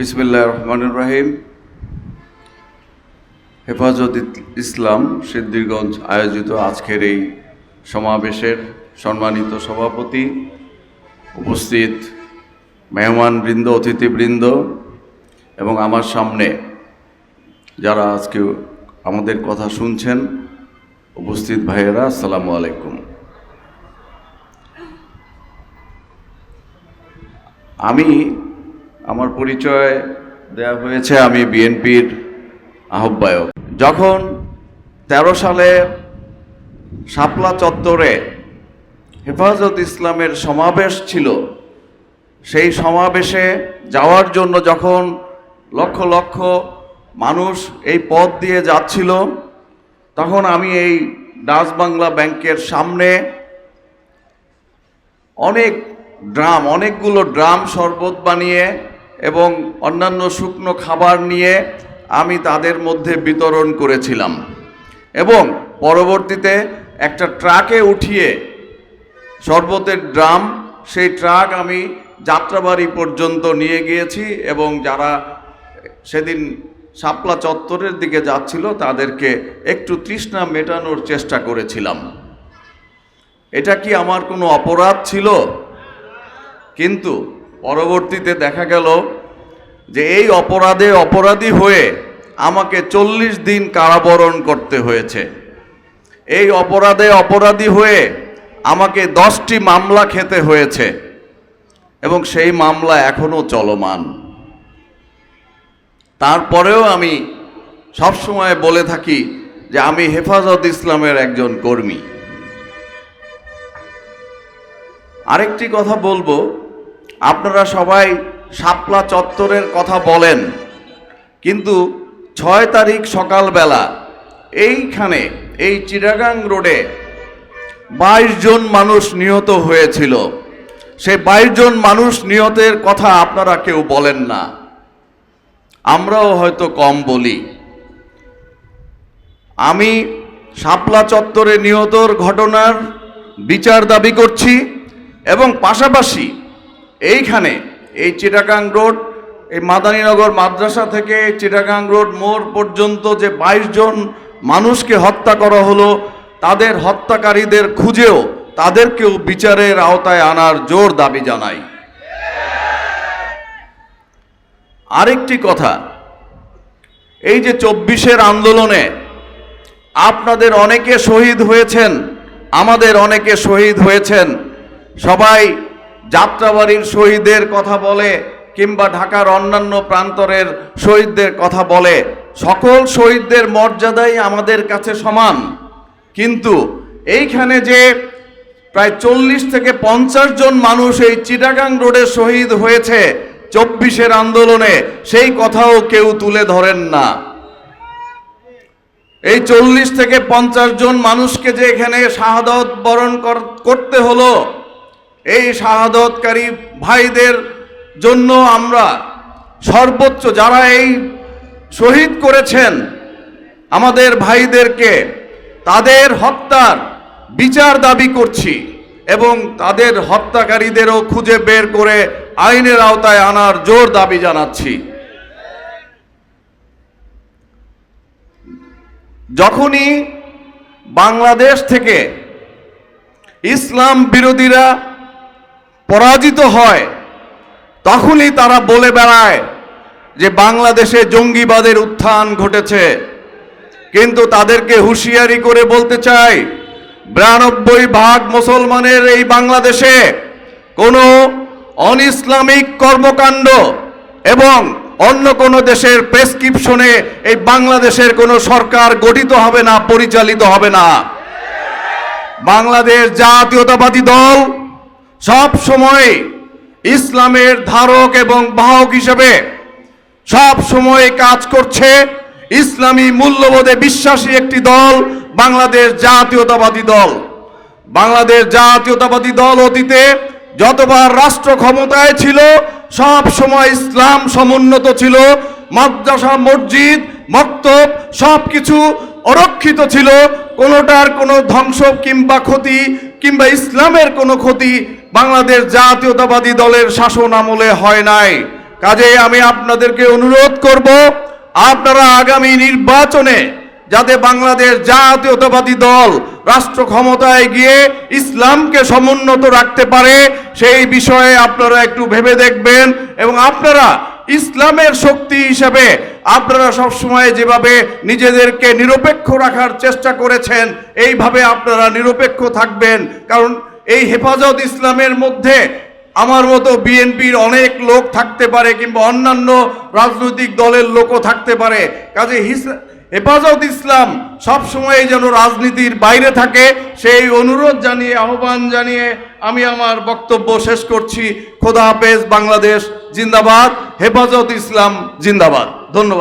বিসমিল্লাহ রহমানুর রাহিম। হেফাজত ইসলাম সিদ্দিরগঞ্জ আয়োজিত আজকের এই সমাবেশের সম্মানিত সভাপতি উপস্থিত মেহমানবৃন্দ, অতিথিবৃন্দ এবং আমার সামনে যারা আজকে আমাদের কথা শুনছেন, উপস্থিত ভাইয়েরা, আসসালামু আলাইকুম। আমি আমার পরিচয় দেয়া হয়েছে আমি বিএনপির আহ্বায়ক। যখন তেরো সালে শাপলা চত্বরে হেফাজত ইসলামের সমাবেশ ছিল, সেই সমাবেশে যাওয়ার জন্য যখন লক্ষ লক্ষ মানুষ এই পথ দিয়ে যাচ্ছিল, তখন আমি এই ডাচ বাংলা ব্যাংকের সামনে অনেক ড্রাম, অনেকগুলো ড্রাম শরবত বানিয়ে এবং অন্যান্য শুকনো খাবার নিয়ে আমি তাদের মধ্যে বিতরণ করেছিলাম। এবং পরবর্তীতে একটা ট্রাকে উঠিয়ে শরবতের ড্রাম, সেই ট্রাক আমি যাত্রাবাড়ি পর্যন্ত নিয়ে গিয়েছি এবং যারা সেদিন শাপলা চত্বরের দিকে যাচ্ছিল, তাদেরকে একটু তৃষ্ণা মেটানোর চেষ্টা করেছিলাম। এটা কি আমার কোনো অপরাধ ছিল? কিন্তু পরবর্তীতে দেখা গেল যে এই অপরাধে অপরাধী হয়ে আমাকে চল্লিশ দিন কারাবরণ করতে হয়েছে। এই অপরাধে অপরাধী হয়ে আমাকে দশটি মামলা খেতে হয়েছে এবং সেই মামলা এখনও চলমান। তারপরেও আমি সবসময় বলে থাকি যে আমি হেফাজত ইসলামের একজন কর্মী। আরেকটি কথা বলব আপনারা সবাই শাপলা চত্বরের কথা বলেন। কিন্তু ছয় তারিখ সকালবেলা এইখানে, এই চিটাগাং রোডে বাইশ জন মানুষ নিহত হয়েছিল। সে বাইশ জন মানুষ নিহতের কথা আপনারা কেউ বলেন না। আমরাও হয়তো কম বলি। আমি শাপলা চত্বরে নিহতর ঘটনার বিচার দাবি করছি এবং পাশাপাশি এইখানে, এই চিটাগাং রোড, এই মাদানীনগর মাদ্রাসা থেকে চিটাগাং রোড মোড় পর্যন্ত যে বাইশ জন মানুষকে হত্যা করা হলো, তাদের হত্যাকারীদের খুঁজেও তাদেরকেও বিচারের আওতায় আনার জোর দাবি জানাই। আরেকটি কথা, এই যে চব্বিশের আন্দোলনে আপনাদের অনেকে শহীদ হয়েছেন, আমাদের অনেকে শহীদ হয়েছেন, সবাই যাত্রাবাড়ির শহীদের কথা বলে কিংবা ঢাকার অন্যান্য প্রান্তরের শহীদদের কথা বলে, সকল শহীদদের মর্যাদাই আমাদের কাছে সমান। কিন্তু এইখানে যে প্রায় চল্লিশ থেকে পঞ্চাশ জন মানুষ এই চিটাগাং রোডে শহীদ হয়েছে চব্বিশের আন্দোলনে, সেই কথাও কেউ তুলে ধরেন না। এই চল্লিশ থেকে পঞ্চাশ জন মানুষকে যে এখানে শাহাদত বরণ কর- করতে হলো এই শাহাদতকারী ভাইদের জন্য আমরা সর্বোচ্চ যারা এই শহীদ করেছেন আমাদের ভাইদেরকে তাদের হত্যার বিচার দাবি করছি এবং তাদের হত্যাকারীদেরও খুঁজে বের করে আইনের আওতায় আনার জোর দাবি জানাচ্ছি। যখনই বাংলাদেশ থেকে ইসলাম বিরোধীরা পরাজিত হয়, তখনই তারা বলে বেড়ায় যে বাংলাদেশে জঙ্গিবাদের উত্থান ঘটেছে। কিন্তু তাদেরকে হুঁশিয়ারি করে বলতে চাই, বিরানব্বই ভাগ মুসলমানের এই বাংলাদেশে কোনো অন ইসলামিক কর্মকাণ্ড এবং অন্য কোনো দেশের প্রেসক্রিপশনে এই বাংলাদেশের কোনো সরকার গঠিত হবে না, পরিচালিত হবে না। বাংলাদেশ জাতীয়তাবাদী দল সব সময় ইসলামের ধারক এবং বাহক হিসেবে সব সময় কাজ করছে ইসলামী মূল্যবোধে বিশ্বাসী একটি দল, বাংলাদেশ জাতীয়তাবাদী দল। বাংলাদেশ জাতীয়তাবাদী দল অতীতে যতবার রাষ্ট্র ক্ষমতায় ছিল, সব সময় ইসলাম সমুন্নত ছিল। মাদ্রাসা, মসজিদ, মক্তব সব কিছু অরক্ষিত ছিল। কোনোটার কোনো ধ্বংস কিংবা ক্ষতি কিংবা ইসলামের কোনো ক্ষতি বাংলাদেশ জাতীয়তাবাদী দলের শাসন আমলে হয় নাই। কাজে আমি আপনাদেরকে অনুরোধ করব, আপনারা আগামী নির্বাচনে যাতে বাংলাদেশ জাতীয়তাবাদী দল রাষ্ট্র ক্ষমতায় গিয়ে ইসলামকে সমুন্নত রাখতে পারে, সেই বিষয়ে আপনারা একটু ভেবে দেখবেন এবং আপনারা ইসলামের শক্তি হিসেবে আপনারা সবসময় যেভাবে নিজেদেরকে নিরপেক্ষ রাখার চেষ্টা করেছেন, এইভাবে আপনারা নিরপেক্ষ থাকবেন। কারণ এই হেফাজত ইসলামের মধ্যে আমার মতো বিএনপির অনেক লোক থাকতে পারে কিংবা অন্যান্য রাজনৈতিক দলের লোকও থাকতে পারে। কাজে হেফাজত ইসলাম সব সময় যেন রাজনীতির বাইরে থাকে, সেই অনুরোধ জানিয়ে, আহ্বান জানিয়ে আমি আমার বক্তব্য শেষ করছি। খোদা হাফেজ, বাংলাদেশ জিন্দাবাদ, হেফাজত ইসলাম জিন্দাবাদ। ধন্যবাদ।